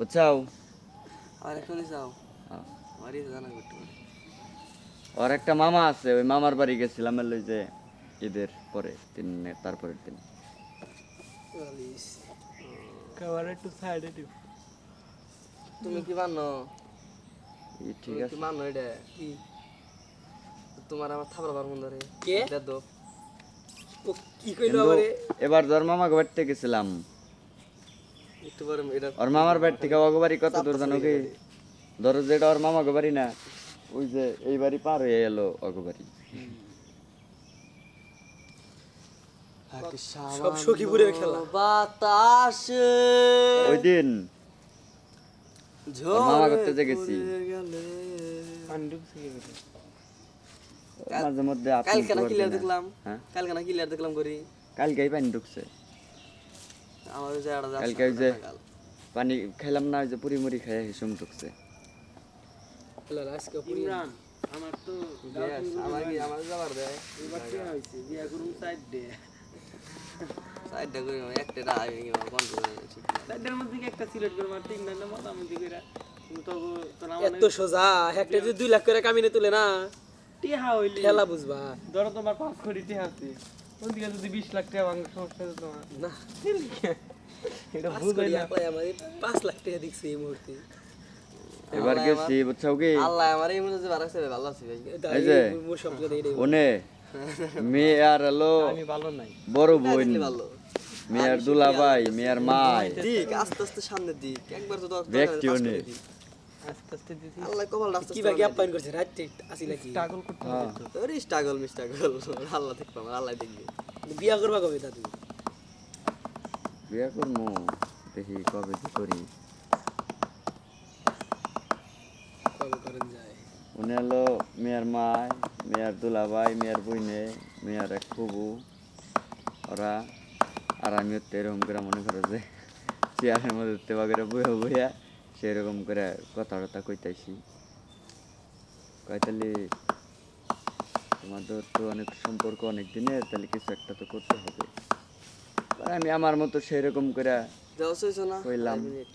বুঝছাও ওর একটা মামা আছে ওই মামার বাড়ি গেছিলাম লই যে ঈদের পরে তিন তারপরের দিন। তুমি কি মানো? ঠিক আছে কি মানো এটা? কি? তোমার আমার থাপড়া বার মন ধরে। কে? ও কি কইলো কিন্তু আমারে? এবার ধর মামাকে বাড়িতে গেছিলাম। ওর মামার বাড়ি থেকে অগো বাড়ি কত দূর জানো কি? ধরো যেটা ওর বাড়ি না ওই যে এই বাড়ি পার হয়ে এলো সব সখীপুরের খেলা। বাতাস। ওই দিন মামা করতে যে গেছি? মাঝে মধ্যে কালকে না দেখলাম। হ্যাঁ? কালকে না ক্লিয়ার দেখলাম করি কালকেই পানি ঢুকছে আমার ওই যে একটা যাচ্ছে কালকে ওই যে পানি খাইলাম না ওই যে পুরি মুড়ি হিসুম ঢুকছে। হলো আজকে পুরি ইমরান আমার তো আমার কি আমার যাবার দেয়? এবার কি হয়েছে বিয়া করুন সাইড দে। সাইডটা করি একটা আমি কি কন্ট্রোল সাইডের মধ্যে কি একটা সিলেক্ট করে ঠিক না না মোটামুটি করে তুমি তো তোর এত সোজা একটা যদি দুই লাখ করে কামিনে তুলে না টিহা হইলি খেলা বুঝবা। ধরো তোমার পাঁচ কোটি টিহা আছে। ওদিকে যদি বিশ লাখ টাকা ভাঙ সমস্যা তো তোমার। না। এটা পাঁচ বুঝাই না পাঁচ লাখ টাকা দিচ্ছে এই মুহূর্তে। এবার গেছি বুঝছাও কি? আল্লাহ আমার এই হচ্ছে ভালো আছে ভাই। এই যে মোর সব কথা এটাই ওনে মেয়ে আর হলো আমি ভালো নাই। বড় বোন। মেয়ের দুলাভাই মেয়ের আস্তে আস্তে সামনে দিক। একবার তো ব্যক্তি আস্তে আস্তে দিদি আল্লাহ কপাল আস্তে কি বাকি আপ্যায়ন করছে? রাত্রে আসি নাকি? স্ট্রাগল করতে হ্যাঁ। স্ট্রাগল আল্লাহ দেখব আমার আল্লাহ দেখবে। বিয়া করবা কবে দাদু? বিয়া করব দেখি কবে কি করি। কবে করেন যায়? উনি হলো মেয়ের মাই মেয়ের দুলাভাই মেয়ের বইনে মেয়ের এক ফুবু। ওরা আর আমি এরকম করে মনে করো যে চেয়ারের মধ্যে তেবা করে বইয়া বইয়া সেরকম করে কথা টথা কইতাইছি। কয়তালি তোমাদের তো অনেক সম্পর্ক অনেক দিনে তাহলে কিছু একটা তো করতে হবে। আমি আমার মতো সেরকম করে কইলাম। মিনিট।